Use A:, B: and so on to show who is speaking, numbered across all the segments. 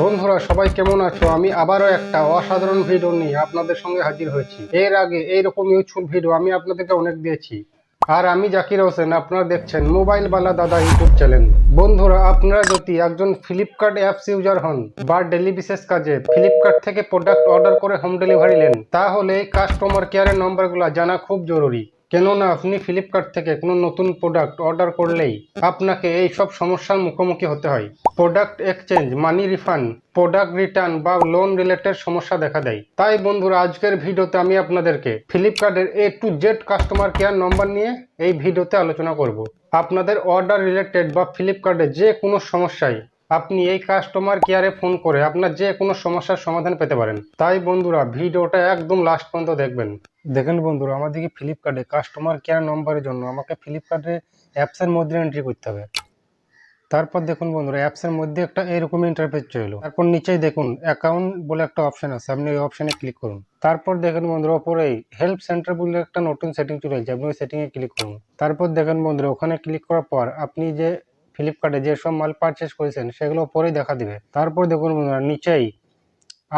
A: বন্ধুরা, সবাই কেমন আছো? আমি আবারও একটা অসাধারণ ভিডিও নিয়ে আপনাদের সঙ্গে হাজির হয়েছি। এর আগে এইরকম ইউটিউব ভিডিও আমি আপনাদেরকে অনেক দিয়েছি। আর আমি জাকির হোসেন, আপনারা দেখছেন মোবাইল বালা দাদা ইউটিউব চ্যানেল বন্ধুরা, আপনারা যদি একজন ফ্লিপকার্ট অ্যাপস ইউজার হন বা ডেলি বিশেষ কাজে ফ্লিপকার্ট থেকে প্রোডাক্ট অর্ডার করে হোম ডেলিভারি নেন, তাহলে কাস্টমার কেয়ারের নম্বরগুলো জানা খুব জরুরি। কেননা আপনি ফ্লিপকার্ট থেকে কোনো নতুন প্রোডাক্ট অর্ডার করলেই আপনাকে এই সব সমস্যার মুখোমুখি হতে হয়। Product exchange money refund product return বা লোন রিলেটেড সমস্যা দেখা দেয়। তাই বন্ধুরা, আজকের ভিডিওতে আমি আপনাদেরকে ফ্লিপকার্টের A to Z customer care number নিয়ে এই ভিডিওতে আলোচনা করব। আপনাদের অর্ডার রিলেটেড বা ফ্লিপকার্টে যে কোনো সমস্যায় আপনি এই কাস্টমার কেয়ারে ফোন করে আপনার যে কোনো সমস্যার সমাধান পেতে পারেন। তাই বন্ধুরা, ভিডিওটা একদম লাস্ট পর্যন্ত দেখবেন। দেখেন বন্ধুরা আমাদেরকে ফ্লিপকার্টে কাস্টমার কেয়ার নম্বরের জন্য আমাকে ফ্লিপকার্টের অ্যাপসের মধ্যে এন্ট্রি করতে হবে। তারপর দেখুন বন্ধুরা অ্যাপসের মধ্যে একটা এরকম ইন্টারফেস চলো তারপর নিচেই দেখুন অ্যাকাউন্ট বলে একটা অপশান আছে, আপনি ওই অপশানে ক্লিক করুন। তারপর দেখেন বন্ধুরা ওপরেই হেল্প সেন্টার বলে একটা নতুন সেটিং চলে এসেছে, আপনি ওই সেটিংয়ে ক্লিক করুন। তারপর দেখেন বন্ধুরা, ওখানে ক্লিক করার পর আপনি যে ফ্লিপকার্টে যেসব মাল পারচেস করেছেন, সেগুলো ওপরেই দেখা দিবে। তারপর দেখুন বন্ধুরা, নিচেই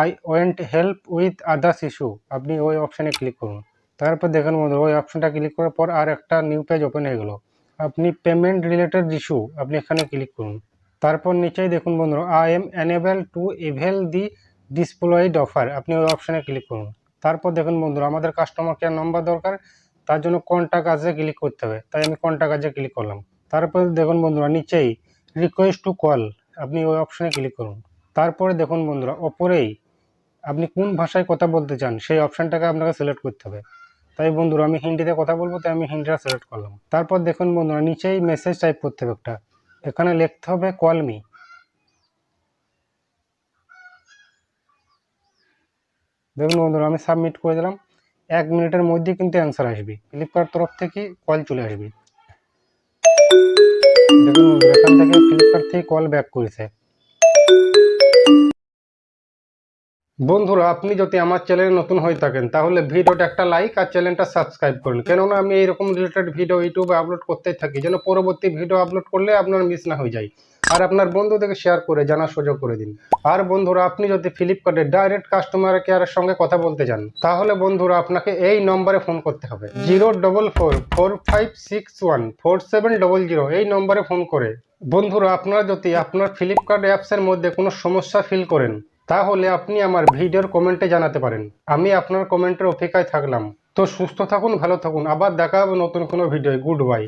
A: I want help with others issue আপনি ওই অপশানে ক্লিক করুন। তারপর দেখেন বন্ধুরা, ওই অপশানটা ক্লিক করার পর আর একটা নিউ পেজ ওপেন হয়ে গেল। আপনি পেমেন্ট রিলেটেড ইস্যু আপনি এখানে ক্লিক করুন। তারপর নিচেই দেখুন বন্ধুরা I am unable to avail the displayed offer আপনি ওই অপশানে ক্লিক করুন। তারপর দেখুন বন্ধুরা, আমাদের কাস্টমার কেয়ার নাম্বার দরকার, তার জন্য কন্ট্যাক্ট কাজে ক্লিক করতে হবে। তাই আমি কন্ট্যাক্ট কাজে ক্লিক করলাম। তারপর দেখুন বন্ধুরা, নিচেই রিকোয়েস্ট টু কল আপনি ওই অপশানে ক্লিক করুন। তারপরে দেখুন বন্ধুরা, ওপরেই আপনি কোন ভাষায় কথা বলতে চান, সেই অপশানটাকে আপনাকে সিলেক্ট করতে হবে। তাই বন্ধুরা, আমি হিন্দিতে কথা বলব, তাই আমি হিন্দিটা সিলেক্ট করলাম। তারপর দেখুন বন্ধুরা, নিচেই মেসেজ টাইপ করতে হবে একটা। এখানে লিখতে হবে কল মি দেখুন বন্ধুরা, আমি সাবমিট করে দিলাম। এক মিনিটের মধ্যে কিন্তু অ্যান্সার আসবে। ফ্লিপকার্ট তরফ থেকে কল চলে আসবে। দেখুন এখান থেকে ফ্লিপকার্ট থেকে কল ব্যাক করেছে। বন্ধুরা, আপনি যদি আমার চ্যানেলে নতুন হয়ে থাকেন, তাহলে ভিডিওটা একটা লাইক আর চ্যানেলটা সাবস্ক্রাইব করুন। কেননা আমি এইরকম রিলেটেড ভিডিও ইউটিউবে আপলোড করতেই থাকি, যেন পরবর্তী ভিডিও আপলোড করলে আপনার মিস না হয়ে যায়। আর আপনার বন্ধুদেরকে শেয়ার করে, জানার সুযোগ করে দিন। আর বন্ধুরা, আপনি যদি ফ্লিপকার্টে ডাইরেক্ট কাস্টমার কেয়ারের সঙ্গে কথা বলতে চান, তাহলে বন্ধুরা, আপনাকে এই নম্বরে ফোন করতে হবে। Zero double four four five six one four seven double zero এই নম্বরে ফোন করে। বন্ধুরা, আপনারা যদি আপনার ফ্লিপকার্ট অ্যাপসের মধ্যে কোনো সমস্যা ফিল করেন তাহলে আপনি আমার ভিডিওর কমেন্টে জানাতে পারেন। আমি আপনার কমেন্টের অপেক্ষায় থাকলাম। তো সুস্থ থাকুন, ভালো থাকুন। আবার দেখা হবে নতুন কোনো ভিডিও গুড বাই।